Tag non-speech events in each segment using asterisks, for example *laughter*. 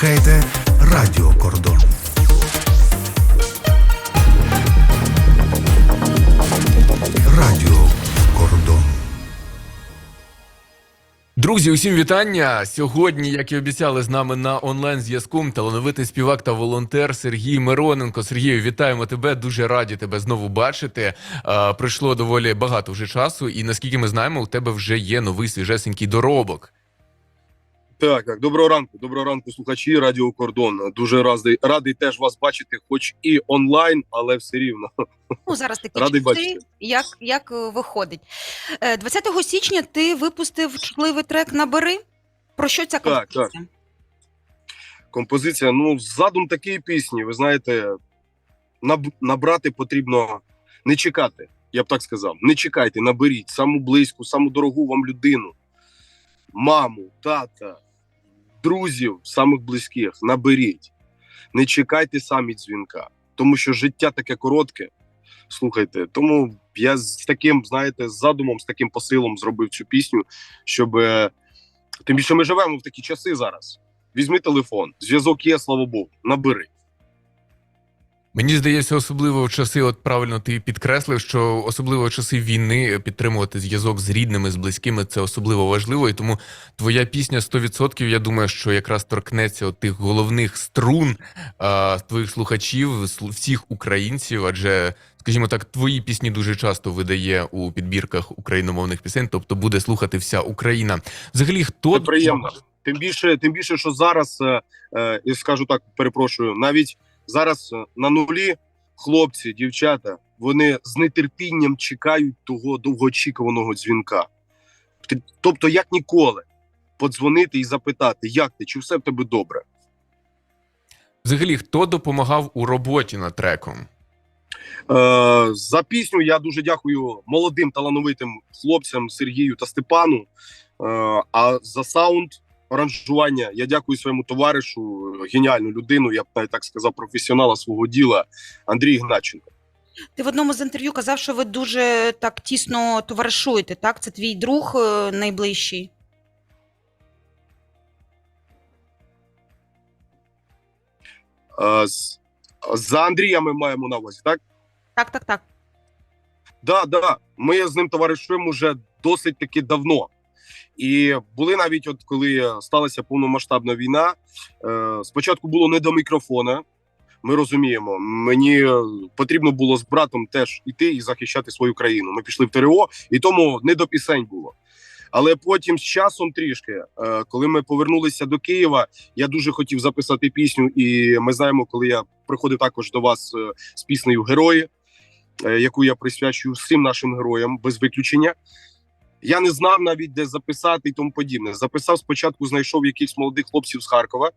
слухаєте Радіо Кордон. Радіо Кордон. Друзі, усім вітання. Сьогодні, як і обіцяли, з нами на онлайн зв'язку талановитий співак та волонтер Сергій Мироненко. Сергію, вітаємо тебе. Дуже раді тебе знову бачити. А, пройшло доволі багато вже часу, і наскільки ми знаємо, у тебе вже є новий свіжесенький доробок. Так, так, доброго ранку, доброго ранку, слухачі Радіо Кордон. Дуже радий, радий теж вас бачити, хоч і онлайн, але все рівно. Ну, зараз такі Радий часи, бачити. як, як е, виходить. Е, 20 січня ти випустив чутливий трек «Набери». Про що ця Так, композиція? Композиція. Ну, задум такої пісні. Ви знаєте, наб- набрати потрібно не чекати. Я б так сказав. Не чекайте, наберіть саму близьку, саму дорогу вам людину, маму, тата, друзів, самих близьких. Наберіть. Не чекайте самі дзвінка, тому що життя таке коротке. Слухайте, тому я з таким, знаєте, з задумом, з таким посилом зробив цю пісню, щоб е, тим більше ми живемо в такі часи зараз. Візьми телефон, зв'язок є, слава Богу, набери. Мені здається, особливо в часи, от правильно ти підкреслив, що особливо в часи війни підтримувати зв'язок з рідними, з близькими це особливо важливо. І тому твоя пісня 100%, я думаю, що якраз торкнеться от тих головних струн а, твоїх слухачів, всіх українців. Адже, скажімо так, твої пісні дуже часто видає у підбірках україномовних пісень, тобто буде слухати вся Україна. Взагалі, хто приємно. Тим більше, тим більше, що зараз, е, е, скажу так, перепрошую, навіть зараз е, на нулі хлопці, дівчата, вони з нетерпінням чекають того довгоочікуваного дзвінка. Тобто, як ніколи, подзвонити і запитати, як ти, чи все в тебе добре. взагалі хто допомагав у роботі над треком? Е, за пісню я дуже дякую молодим талановитим хлопцям Сергію та Степану. Е, а за саунд аранжування я дякую своєму товаришу, геніальну людину, я б навіть так сказав, професіонала свого діла Андрій Гначенко. Ти в одному з інтерв'ю казав, що ви дуже так тісно товаришуєте, так? Це твій друг е, найближчий. Е, з- за Андрія ми маємо на увазі, так? Так, так, так. Да, да. Ми з ним товаришуємо вже досить таки давно. І були навіть, от коли сталася повномасштабна війна. Е, спочатку було не до мікрофона. Ми розуміємо, мені е, потрібно було з братом теж іти і захищати свою країну. Ми пішли в ТРО, і тому не до пісень було. Але потім з часом трішки, е, коли ми повернулися до Києва, я дуже хотів записати пісню. І ми знаємо, коли я приходив також до вас з піснею Герої яку я присвячую всім нашим героям без виключення. Я не знав навіть де записати і тому подібне. Записав спочатку, знайшов якихось молодих хлопців з Харкова.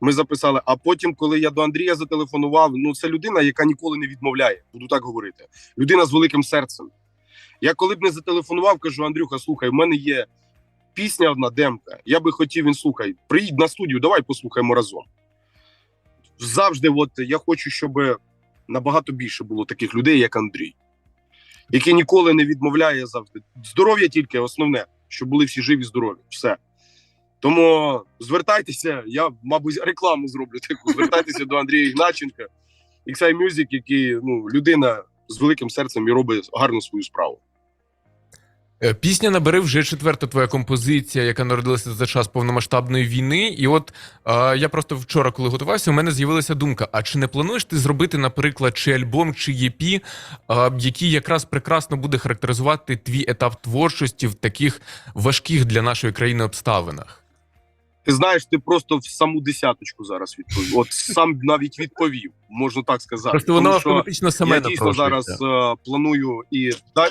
Ми записали. А потім, коли я до Андрія зателефонував, ну це людина, яка ніколи не відмовляє, буду так говорити. Людина з великим серцем. Я коли б не зателефонував, кажу: Андрюха, слухай, в мене є пісня одна демка. Я би хотів він слухай, приїдь на студію, давай послухаємо разом. Завжди, от я хочу, щоб набагато більше було таких людей, як Андрій, який ніколи не відмовляє завжди. Здоров'я тільки основне, щоб були всі живі, здорові. Все. Тому звертайтеся, я, мабуть, рекламу зроблю таку. Звертайтеся до Андрія Ігначенка, XI Music, який ну, людина з великим серцем і робить гарну свою справу. Е, Пісня набери вже четверта твоя композиція, яка народилася за час повномасштабної війни. І от е, я просто вчора, коли готувався, у мене з'явилася думка: а чи не плануєш ти зробити, наприклад, чи альбом, чи ЄПі, е, який якраз прекрасно буде характеризувати твій етап творчості в таких важких для нашої країни обставинах? Ти знаєш, ти просто в саму десяточку зараз відповів. От сам навіть відповів, можна так сказати. Просто воно автоматично саме я дійсно зараз е, планую і дай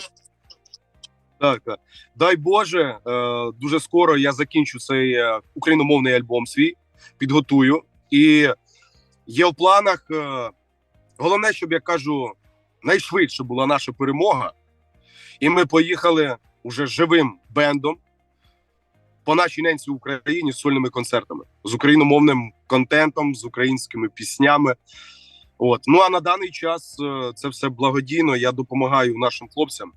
так, так. дай Боже, е, дуже скоро я закінчу цей е, україномовний альбом свій, підготую. І є в планах. Е, головне, щоб я кажу, найшвидше була наша перемога, і ми поїхали уже живим бендом по нашій ненці в Україні з сольними концертами, з україномовним контентом, з українськими піснями. От ну а на даний час це все благодійно. Я допомагаю нашим хлопцям.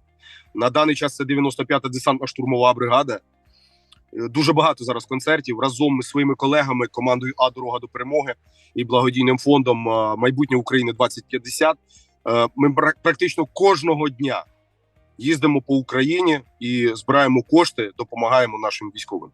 На даний час це 95-та десантна штурмова бригада. е, дуже багато зараз концертів разом з своїми колегами, командою А Дорога до перемоги і благодійним фондом е, Майбутнє України 2050. Е, Ми практично кожного дня їздимо по Україні і збираємо кошти, допомагаємо нашим військовим.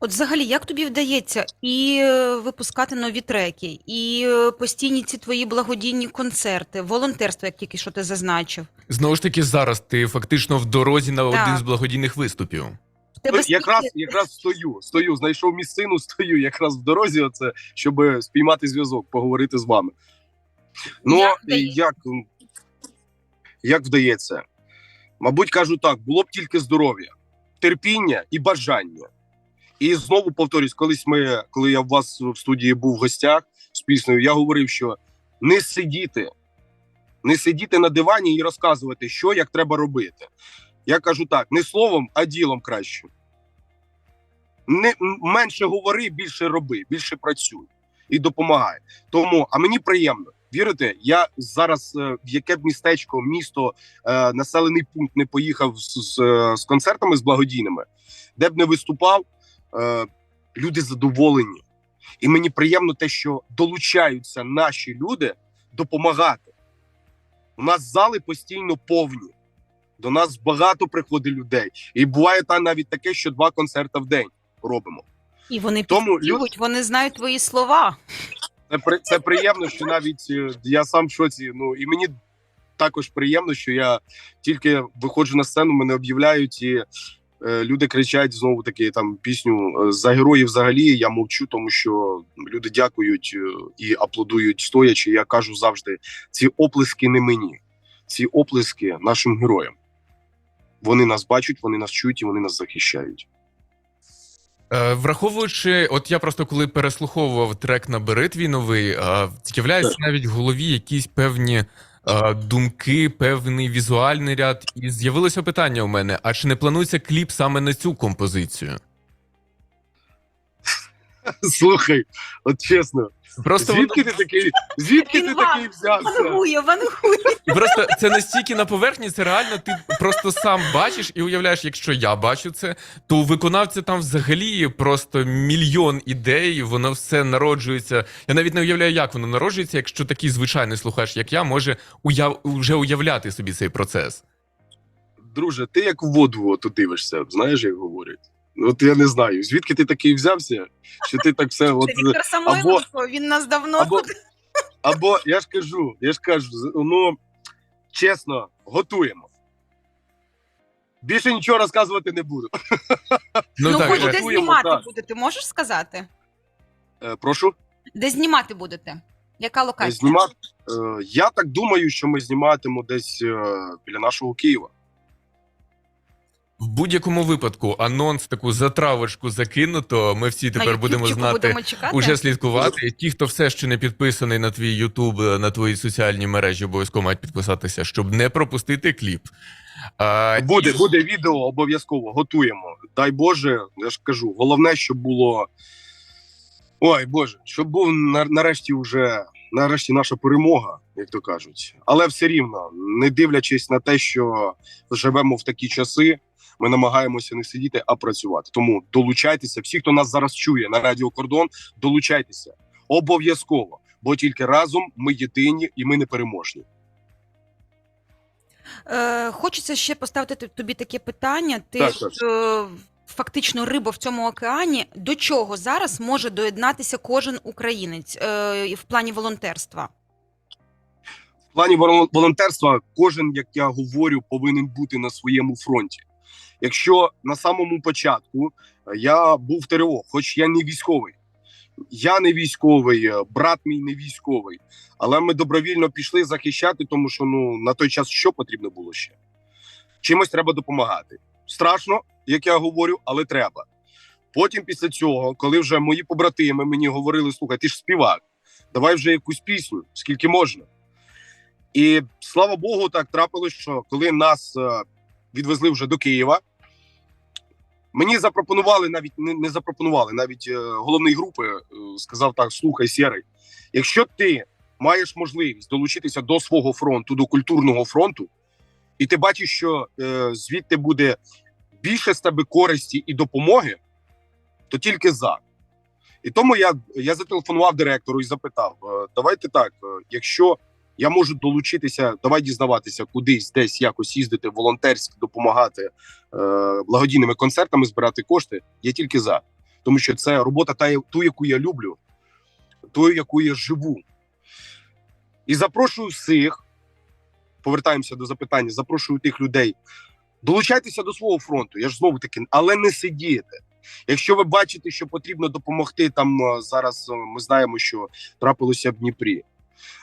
От взагалі, як тобі вдається і е, випускати нові треки, і е, постійні ці твої благодійні концерти, волонтерство, як тільки що ти зазначив. Знову ж таки, зараз ти фактично в дорозі на один з благодійних виступів. В тебе Ну, якраз скільки- якраз стою, стою, знайшов місцину, *laughs* стою якраз в дорозі. Оце щоб спіймати зв'язок, поговорити з вами. Ну Як як, м, як вдається? Мабуть, кажу так: було б тільки здоров'я, терпіння і бажання. І знову повторюсь, колись ми, коли я у вас в студії був в гостях з піснею, я говорив, що не сидіти, не сидіти на дивані і розказувати, що як треба робити. Я кажу так: не словом, а ділом краще. Не менше говори, більше роби, більше працюй і допомагай. Тому, а мені приємно. Вірите, я зараз е, в яке б містечко, місто, е, населений пункт не поїхав з, з, е, з концертами з благодійними, де б не виступав, е, люди задоволені. І мені приємно те, що долучаються наші люди допомагати. У нас зали постійно повні. До нас багато приходить людей. І буває та навіть таке, що два концерти в день робимо. І вони Тому підспівують, вони знають твої слова. Це при це приємно, що навіть е, я сам в шоці. Ну і мені також приємно, що я тільки виходжу на сцену, мене об'являють, і люди кричать знову таки там пісню е, за героїв. Взагалі я мовчу, тому що люди дякують е, і аплодують стоячи. Я кажу завжди: ці оплески не мені, ці оплески нашим героям. Вони нас бачать, вони нас чують і вони нас захищають. Е, Враховуючи, от я просто коли переслуховував трек на Бери твій новий, е, з'являються навіть в голові якісь певні е, думки, певний візуальний ряд. І з'явилося питання у мене: а чи не планується кліп саме на цю композицію? Слухай, от чесно, Просто звідки ти такий? Звідки ти такий взявся? Вангує, вангує. Просто це настільки на поверхні, це реально ти просто сам бачиш і уявляєш, якщо я бачу це, то у виконавця там взагалі просто мільйон ідей, воно все народжується. Я навіть не уявляю, як воно народжується, якщо такий звичайний слухач, як я, може уяв... вже уявляти собі цей процес. Друже, ти як в воду от дивишся, знаєш, як говорять. Ну, От я не знаю, звідки ти такий взявся, що ти так все. От, Це Віктор Самойленко, він нас давно або, або я ж кажу, я ж кажу, ну чесно, готуємо. Більше нічого розказувати не буду. Ну, Ну, так, хоч е, де Готуємо, знімати так. будете, можеш сказати? Е, прошу, Де знімати будете? Яка локація? знімати. Е, я так думаю, що ми зніматимемо десь е, біля нашого Києва. В будь-якому випадку анонс таку затравочку закинуто. Ми всі тепер на будемо знати. будемо? Уже слідкувати. Ті, хто все ще не підписаний на твій Ютуб, на твої соціальні мережі, обов'язково мають підписатися, щоб не пропустити кліп. А, Буде, і- буде відео, обов'язково готуємо. Дай Боже, я ж кажу, головне, щоб було. Ой Боже, щоб був нарешті вже нарешті наша перемога, як то кажуть. Але все рівно, не дивлячись на те, що живемо в такі часи, ми намагаємося не сидіти, а працювати. Тому долучайтеся. Всі, хто нас зараз чує на Радіо Кордон, долучайтеся обов'язково, бо тільки разом ми єдині і ми непереможні. Е, хочеться ще поставити тобі таке питання. Ти Так, ж, е, фактично риба в цьому океані. До чого зараз може доєднатися кожен українець е, в плані волонтерства? В плані волон- волонтерства кожен, як я говорю, повинен бути на своєму фронті. Якщо на самому початку е, я був ТРО, хоч я не військовий, я не військовий, е, брат мій не військовий, але ми добровільно пішли захищати, тому що ну на той час що потрібно було ще? Чимось треба допомагати. Страшно, як я говорю, але треба. Потім, після цього, коли вже мої побратими мені говорили: слухай, ти ж співак, давай вже якусь пісню, скільки можна. І слава Богу, так трапилось, що коли нас е, відвезли вже до Києва, мені запропонували навіть не, не запропонували, навіть е, головний групи е, сказав так: слухай, Сєрий, якщо ти маєш можливість долучитися до свого фронту, до культурного фронту, і ти бачиш, що е, звідти буде більше з тебе користі і допомоги, то тільки за. І тому я, я зателефонував директору і запитав: е, давайте так, е, якщо я можу долучитися, давай дізнаватися кудись, десь якось їздити волонтерськи, допомагати е, благодійними концертами, збирати кошти. Я тільки за. Тому що це робота та, ту, яку я люблю, ту, яку я живу. І запрошую всіх, повертаємося до запитання, запрошую тих людей. Долучайтеся до свого фронту. Я ж знову таки, але не сидіти. Якщо ви бачите, що потрібно допомогти, там е, зараз е, ми знаємо, що трапилося в Дніпрі,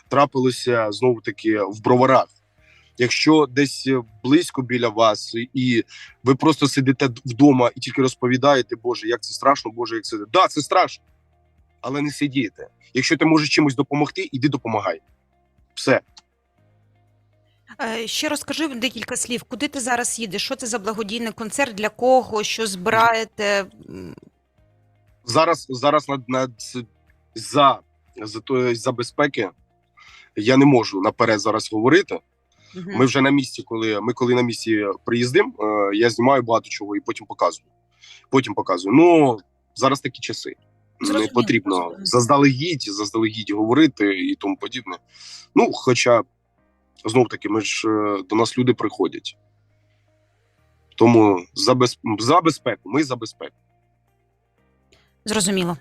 трапилося знову таки в броварах. Якщо десь е, близько біля вас, і ви просто сидите вдома і тільки розповідаєте, Боже, як це страшно, Боже, як це да, це страшно, але не сидіти. Якщо ти можеш чимось допомогти, іди допомагай. Все. Е, Ще розкажи декілька слів, куди ти зараз їдеш? Що це за благодійний концерт? Для кого? Що збираєте? Зараз зараз над, над за, за, то- за безпеки я не можу наперед зараз говорити. Ми вже на місці, коли ми коли на місці приїздимо, е, я знімаю багато чого і потім показую. Потім показую. Ну зараз такі часи. Не потрібно заздалегідь, заздалегідь говорити і тому подібне. Ну, хоча знов таки, ми ж е, до нас люди приходять. Тому за, без, за безпеку, ми за безпеку. Зрозуміло.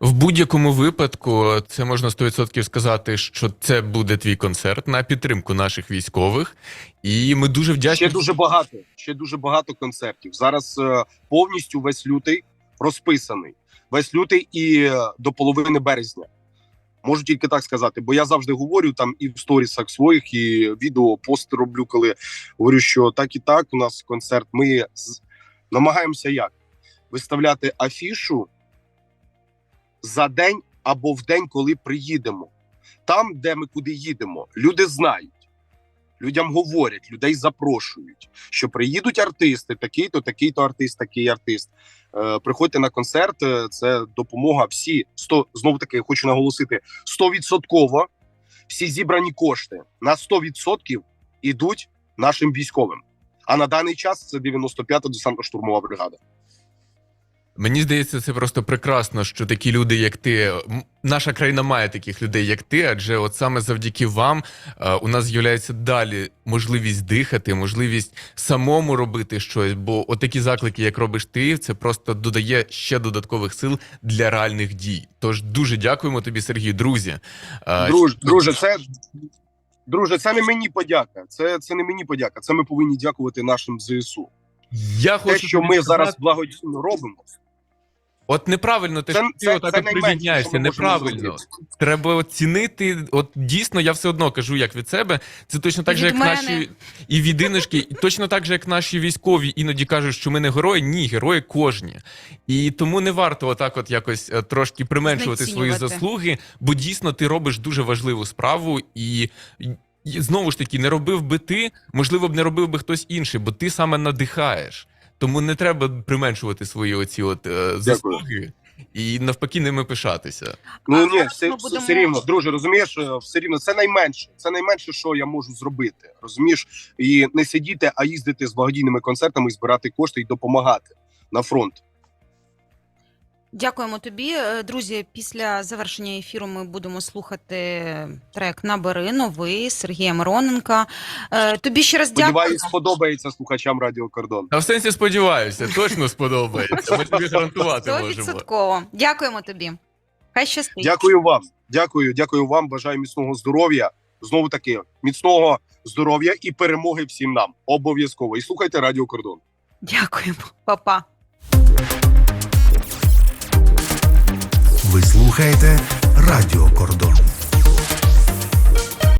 В будь-якому випадку це можна 100% сказати, що це буде твій концерт на підтримку наших військових, і ми дуже вдячні. Ще дуже багато. Ще дуже багато концертів. Зараз е, повністю весь лютий розписаний. Весь лютий і е, до половини березня. Можу тільки так сказати, бо я завжди говорю там і в сторісах своїх, і відео пост роблю, коли говорю, що так і так. У нас концерт. Ми з... намагаємося як виставляти афішу за день або в день, коли приїдемо. Там, де ми куди їдемо, люди знають. Людям говорять, людей запрошують, що приїдуть артисти, такий-то, такий-то артист, такий артист. Е, приходьте на концерт. е, Це допомога. Всі 100, знову таки хочу наголосити: 100% всі зібрані кошти на 100% ідуть нашим військовим. А на даний час це 95-та десантно-штурмова бригада. Мені здається, це просто прекрасно, що такі люди, як ти, наша країна має таких людей, як ти, адже от саме завдяки вам е, у нас з'являється далі можливість дихати, можливість самому робити щось. Бо от такі заклики, як робиш ти, це просто додає ще додаткових сил для реальних дій. Тож дуже дякуємо тобі, Сергій, друзі. Е, Друже, друже, це друже, це не мені подяка. Це, це не мені подяка. Це ми повинні дякувати нашим ЗСУ. Я Те, хочу що ми сказати, зараз благодійно робимо, От неправильно, ти це, ж ти це, призняєшся, ми можемо неправильно. Треба оцінити. От дійсно, я все одно кажу, як від себе. Це точно так же, як мене. наші і від Інишки, і точно так же, як наші військові іноді кажуть, що ми не герої. Ні, герої кожні. І тому не варто отак, от якось е, трошки применшувати свої заслуги, бо дійсно ти робиш дуже важливу справу і. і Знову ж таки, не робив би ти, можливо б не робив би хтось інший, бо ти саме надихаєш. Тому не треба применшувати свої оці от е, заслуги і навпаки ними пишатися. Ну А ні, все, будемо- все рівно, друже, розумієш, е, все рівно це найменше. Це найменше, що я можу зробити. Розумієш, і не сидіти, а їздити з благодійними концертами, збирати кошти і допомагати на фронт. Дякуємо тобі, Е, друзі. Після завершення ефіру ми будемо слухати трек Набери новий Сергія Мироненка. Е, Тобі ще раз дякую. Сподіваюсь, сподобається слухачам Радіо Кордон. А в сенсі сподіваюся, точно сподобається. Ми тобі гарантувати можемо. Стовідсотково. Дякуємо тобі. Хай щастить. Дякую вам. Дякую, дякую вам. Бажаю міцного здоров'я. Знову таки, міцного здоров'я і перемоги всім нам. Обов'язково. І слухайте Радіо Кордон. Дякуємо, Па-па. Ви слухаєте Радіо Кордон.